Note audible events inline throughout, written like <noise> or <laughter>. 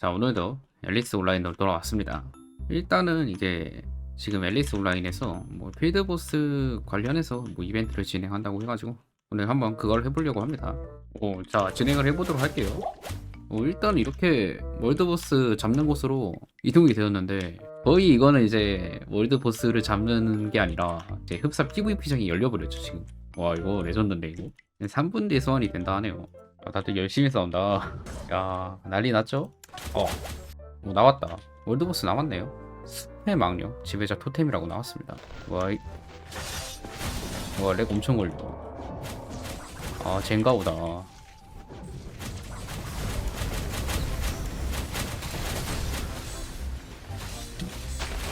자 오늘도 앨리스 온라인으로 돌아왔습니다. 일단은 이게 지금 앨리스 온라인에서 뭐 필드보스 관련해서 뭐 이벤트를 진행한다고 해가지고 오늘 한번 그걸 해보려고 합니다. 오, 자 진행을 해보도록 할게요. 어, 일단 이렇게 월드보스 잡는 곳으로 이동이 되었는데 거의 이거는 이제 월드보스를 잡는 게 아니라 이제 흡사 PVP장이 열려버렸죠 지금. 와 이거 레전드인데 이거. 3분 뒤에 소환이 된다 하네요. 아, 다들 열심히 싸운다. 야 난리 났죠? 어, 오, 나왔다. 월드보스 나왔네요. 숲의 망령, 지배자 토템이라고 나왔습니다. 와, 이... 와, 렉 엄청 걸려. 아, 젠가 보다. 와,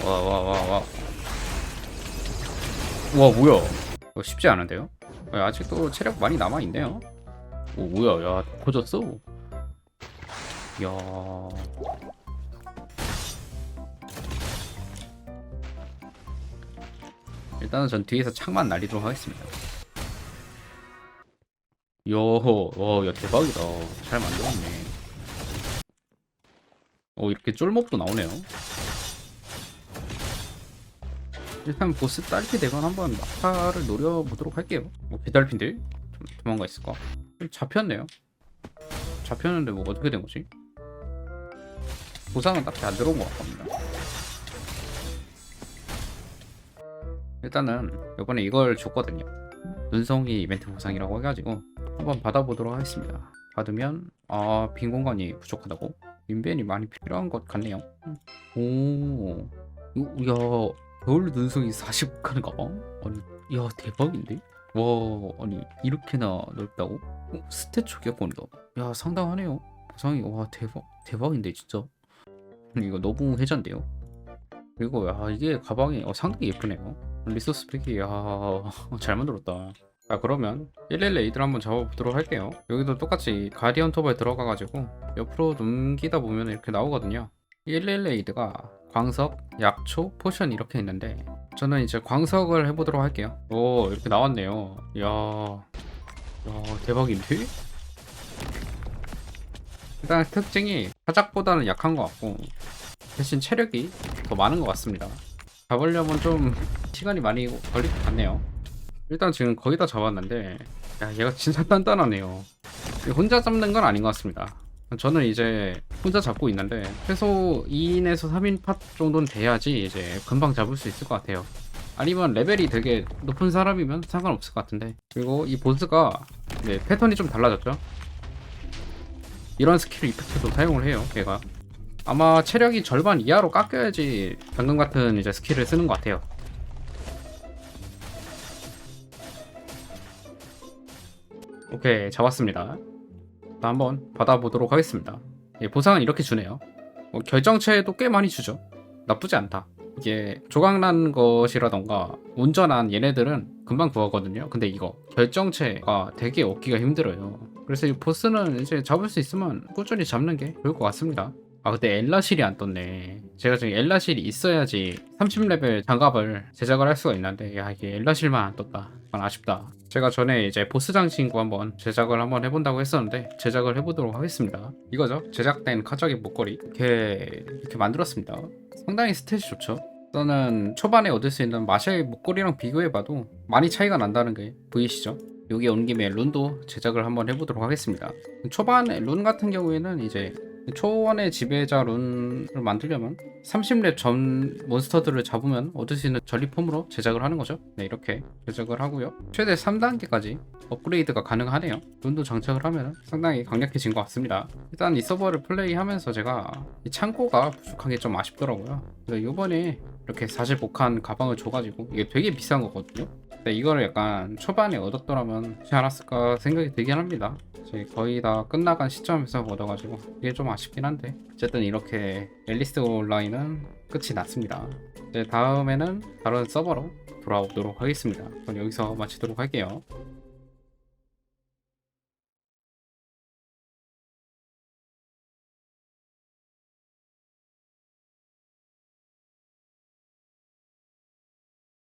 와, 와, 와. 와, 뭐야. 이거 쉽지 않은데요? 야, 아직도 체력 많이 남아있네요. 오, 뭐야, 야, 커졌어. 야. 일단은 전 뒤에서 창만 날리도록 하겠습니다. 요, 와, 야 대박이다. 잘 만들었네. 어, 이렇게 쫄목도 나오네요. 일단 보스 딸피 대관 한번 막타를 노려보도록 할게요. 뭐 개딸피인데? 좀 도망가 있을까? 좀 잡혔네요. 잡혔는데 뭐 어떻게 된 거지? 보상은 딱히 안 들어온 것 같습니다. 일단은 이번에 이걸 줬거든요. 눈송이 이벤트 보상이라고 해가지고 한번 받아보도록 하겠습니다. 받으면 아 빈 공간이 부족하다고? 인벤이 많이 필요한 것 같네요. 오, 야 겨울 눈송이 40칸 가방? 아니, 야 대박인데? 와, 아니 이렇게나 넓다고? 어, 스탯 초기화권이다. 야 상당하네요. 보상이 와 대박 대박인데 진짜. 아니, 이거 너무 해잔데요. 그리고 야 이게 가방이 어, 상당히 예쁘네요. 리소스 팩이 야잘 <laughs> 만들었다. 자 그러면 1렐 레이드를 한번 잡아보도록 할게요. 여기도 똑같이 가디언 톱에 들어가가지고 옆으로 넘기다 보면 이렇게 나오거든요. 1렐 레이드가 광석, 약초, 포션 이렇게 있는데 저는 이제 광석을 해보도록 할게요. 오 이렇게 나왔네요. 야, 야 대박인데? 일단 특징이 사작보다는 약한 것 같고 대신 체력이 더 많은 것 같습니다. 잡으려면 좀 시간이 많이 걸릴 것 같네요. 일단 지금 거의 다 잡았는데 야 얘가 진짜 단단하네요. 혼자 잡는 건 아닌 것 같습니다. 저는 이제 혼자 잡고 있는데 최소 2인에서 3인 팟 정도는 돼야지 이제 금방 잡을 수 있을 것 같아요. 아니면 레벨이 되게 높은 사람이면 상관없을 것 같은데 그리고 이 보스가 네, 패턴이 좀 달라졌죠. 이런 스킬 이펙트도 사용을 해요, 걔가. 아마 체력이 절반 이하로 깎여야지 방금 같은 이제 스킬을 쓰는 것 같아요. 오케이, 잡았습니다. 자, 한번 받아보도록 하겠습니다. 예, 보상은 이렇게 주네요. 뭐 결정체도 꽤 많이 주죠. 나쁘지 않다. 이게 조각난 것이라던가 운전한 얘네들은 금방 구하거든요. 근데 이거 결정체가 되게 얻기가 힘들어요. 그래서 이 보스는 이제 잡을 수 있으면 꾸준히 잡는 게 좋을 것 같습니다. 아 근데 엘라실이 안 떴네. 제가 지금 엘라실이 있어야지 30레벨 장갑을 제작을 할 수가 있는데 야 이게 엘라실만 안 떴다. 아, 아쉽다. 제가 전에 이제 보스장 친구 한번 제작을 한번 해본다고 했었는데 제작을 해보도록 하겠습니다. 이거죠. 제작된 카자기 목걸이 이렇게 이렇게 만들었습니다. 상당히 스탯이 좋죠. 저는 초반에 얻을 수 있는 마샬 목걸이랑 비교해봐도 많이 차이가 난다는 게 보이시죠? 여기 온 김에 룬도 제작을 한번 해보도록 하겠습니다. 초반에 룬 같은 경우에는 이제 초원의 지배자 룬을 만들려면 30렙 전 몬스터들을 잡으면 얻을 수 있는 전리폼으로 제작을 하는 거죠. 네, 이렇게 제작을 하고요. 최대 3단계까지 업그레이드가 가능하네요. 룬도 장착을 하면 상당히 강력해진 것 같습니다. 일단 이 서버를 플레이하면서 제가 이 창고가 부족한 게 좀 아쉽더라고요. 그래서 이번에 이렇게 45칸 가방을 줘가지고 이게 되게 비싼 거거든요. 근데 이거를 약간 초반에 얻었더라면 좋지 않았을까 생각이 들긴 합니다. 이제 거의 다 끝나간 시점에서 얻어가지고 이게 좀 아쉽긴 한데 어쨌든 이렇게 앨리스 온라인은 끝이 났습니다. 이제 다음에는 다른 서버로 돌아오도록 하겠습니다. 그럼 여기서 마치도록 할게요.